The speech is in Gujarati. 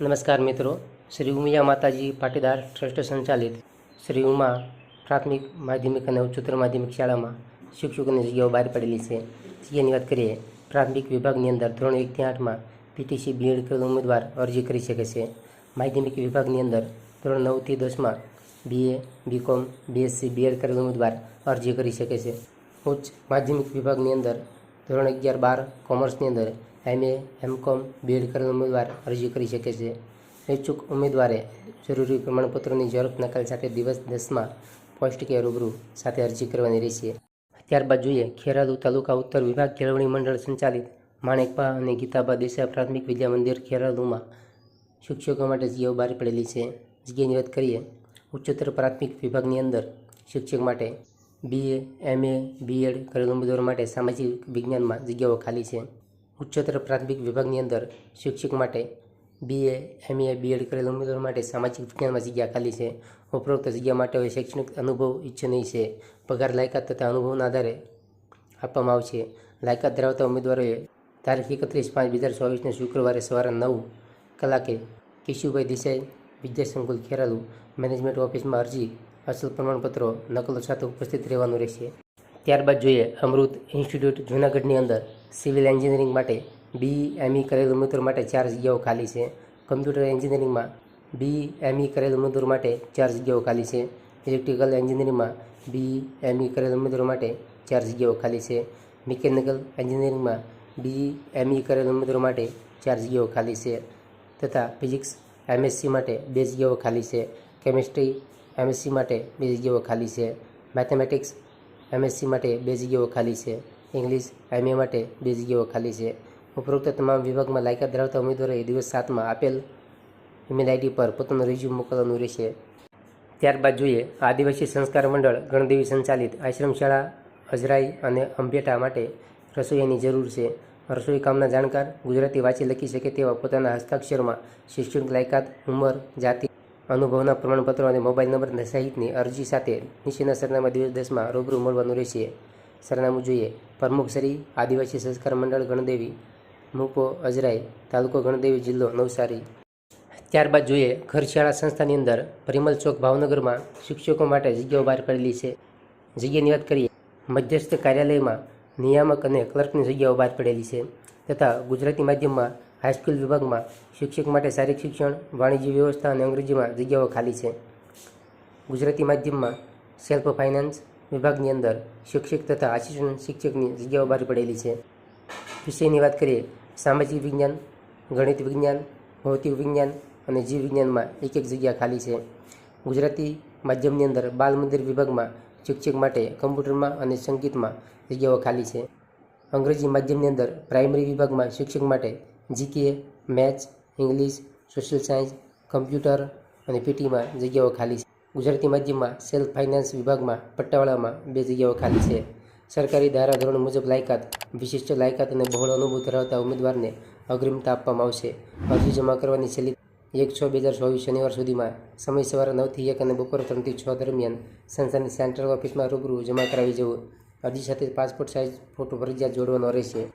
નમસ્કાર મિત્રો. શ્રી ઉમિયા માતાજી પાટીદાર ટ્રસ્ટ સંચાલિત શ્રી ઉમા પ્રાથમિક માધ્યમિક અને ઉચ્ચતર માધ્યમિક શાળામાં શિક્ષકોની જગ્યાઓ બહાર પડેલી છે. જગ્યાની વાત કરીએ, પ્રાથમિક વિભાગની અંદર ધોરણ એકથી આઠમાં પીટીસી બીએડ કરેલ ઉમેદવાર અરજી કરી શકે છે. માધ્યમિક વિભાગની અંદર ધોરણ નવથી દસમાં બીએ બીકોમ બીએસસી બીએડ કરેલ ઉમેદવાર અરજી કરી શકે છે. ઉચ્ચ માધ્યમિક વિભાગની અંદર ધોરણ અગિયાર બાર કોમર્સની અંદર એમએ એમકોમ બીએડ કરેલ ઉમેદવાર અરજી કરી શકે છે. ઇચ્છુક ઉમેદવારે જરૂરી પ્રમાણપત્રોની ઝડપ નકલ સાથે દિવસ દસમાં પોસ્ટ કે રૂબરૂ સાથે અરજી કરવાની રહેશે. ત્યારબાદ જોઈએ ખેરાલુ તાલુકા ઉત્તર વિભાગ કેળવણી મંડળ સંચાલિત માણેકપા અને ગીતાબા દેસાઈ પ્રાથમિક વિદ્યા મંદિર ખેરાલુમાં શિક્ષકો માટે જગ્યાઓ બહાર પડેલી છે. જગ્યાની વાત કરીએ, ઉચ્ચતર પ્રાથમિક વિભાગની અંદર શિક્ષક માટે બીએ એમએ બીએડ કરેલ ઉમેદવારો માટે સામાજિક વિજ્ઞાનમાં જગ્યાઓ ખાલી છે. ઉચ્ચતર પ્રાથમિક વિભાગની અંદર શિક્ષક માટે બીએ એમએ બીએડ કરેલ ઉમેદવારો માટે સામાજિક વિજ્ઞાનમાં જગ્યા ખાલી છે. ઉપરોક્ત જગ્યા માટે હવે શૈક્ષણિક અનુભવ ઈચ્છનીય છે. પગાર, લાયકાત તથા અનુભવના આધારે આપવામાં આવશે. લાયકાત ધરાવતા ઉમેદવારોએ તારીખ એકત્રીસ પાંચ બે હજાર ચોવીસને શુક્રવારે સવારે નવ કલાકે કેશુભાઈ દેસાઈ, વિદ્યાસંકુલ ખેરાલુ મેનેજમેન્ટ ઓફિસમાં અરજી અસલ પ્રમાણપત્રો નકલો સાથે ઉપસ્થિત રહેવાનું રહેશે. ત્યારબાદ જોઈએ અમૃત ઇન્સ્ટિટ્યૂટ જૂનાગઢની અંદર સિવિલ એન્જિનિયરિંગ માટે બી એમઈ કરેલ ઉમેદવાર માટે ચાર જગ્યાઓ ખાલી છે. કમ્પ્યુટર એન્જિનિયરિંગમાં બી એમઈ કરેલ ઉમેદવાર માટે ચાર જગ્યાઓ ખાલી છે. ઇલેક્ટ્રિકલ એન્જિનિયરિંગમાં બી એમઈ કરેલ ઉમેદવાર માટે ચાર જગ્યાઓ ખાલી છે. મિકેનિકલ એન્જિનિયરિંગમાં બી એમઈ કરેલ ઉમેદવાર માટે ચાર જગ્યાઓ ખાલી છે. તથા ફિઝિક્સ એમએસસી માટે બે જગ્યાઓ ખાલી છે. કેમિસ્ટ્રી એમએસસી માટે બે જગ્યાઓ ખાલી છે. મેથેમેટિક્સ એમએસસી માટે બે જગ્યાઓ ખાલી છે. ઇંગ્લિશ એમએ માટે બે જગ્યાઓ ખાલી છે. ઉપરોક્ત તમામ વિભાગમાં લાયકાત ધરાવતા ઉમેદવારોએ દિવસ સાતમાં આપેલ ઈમેલ આઈડી પર પોતાનું રિઝ્યુમ મોકલવાનું રહેશે. ત્યારબાદ જોઈએ, આદિવાસી સંસ્કાર મંડળ, ગણદેવી સંચાલિત આશ્રમ શાળા, અજરાઈ અને અંબેટા માટે રસોઈયાની જરૂર છે. રસોઈ કામના જાણકાર ગુજરાતી વાંચી લખી શકે તેવા પોતાના હસ્તાક્ષરમાં શૈક્ષણિક લાયકાત, ઉંમર, જાતિ અનુભવના પ્રમાણપત્રો અને મોબાઈલ નંબર સહિતની અરજી સાથે નીચેના સરનામા દિવસ દસમાં રૂબરૂ મળવાનું રહેશે. સરનામું જોઈએ. પ્રમુખ શ્રી, આદિવાસી સંસ્કાર મંડળ ગણદેવી મૂકો અજરાઈ, તાલુકો ગણદેવી જિલ્લો નવસારી. ત્યારબાદ જોઈએ. ઘર શાળા સંસ્થાની અંદર પરિમલ ચોક ભાવનગરમાં શિક્ષકો માટે જગ્યાઓ બહાર પડેલી છે. જગ્યાની વાત કરીએ. મધ્યસ્થ કાર્યાલયમાં નિયામક અને ક્લર્કની જગ્યાઓ બહાર પડેલી છે. તથા ગુજરાતી માધ્યમમાં હાઈસ્કૂલ વિભાગમાં શિક્ષક માટે શારીરિક શિક્ષણ, વાણિજ્ય વ્યવસ્થા અને અંગ્રેજીમાં જગ્યાઓ ખાલી છે. ગુજરાતી માધ્યમમાં સેલ્ફ ફાઇનાન્સ વિભાગની અંદર શિક્ષક તથા આસિસ્ટન્ટ શિક્ષકની જગ્યાઓ બહાર પડેલી છે. વિષયની વાત કરીએ, સામાજિક વિજ્ઞાન, ગણિત વિજ્ઞાન, ભૌતિક વિજ્ઞાન અને જીવ વિજ્ઞાનમાં એક એક જગ્યા ખાલી છે. ગુજરાતી માધ્યમની અંદર બાલ મંદિર વિભાગમાં શિક્ષક માટે કમ્પ્યુટરમાં અને સંગીતમાં જગ્યાઓ ખાલી છે. અંગ્રેજી માધ્યમની અંદર પ્રાઇમરી વિભાગમાં શિક્ષક માટે GK, maths, English, social science, computer અને પીટીમાં જગ્યાઓ ખાલી છે. ગુજરાતી માધ્યમમાં સેલ્ફ ફાઇનાન્સ વિભાગમાં પટ્ટાવાળામાં બે જગ્યાઓ ખાલી છે. સરકારી ધારાધોરણ મુજબ લાયકાત, વિશિષ્ટ લાયકાત અને બહોળો અનુભવ ધરાવતા ઉમેદવારને અગ્રિમતા આપવામાં આવશે. અરજી જમા કરવાની છેલ્લી એક છ બે હજાર ચોવીસ શનિવાર સુધીમાં સમય સવારે નવથી એક અને બપોરે ત્રણથી છ દરમિયાન સંસ્થાની સેન્ટ્રલ ઓફિસમાં રૂબરૂ જમા કરાવી જવું. અરજી સાથે પાસપોર્ટ સાઇઝ, ફોટો ફરજિયાત જોડવાનો રહેશે.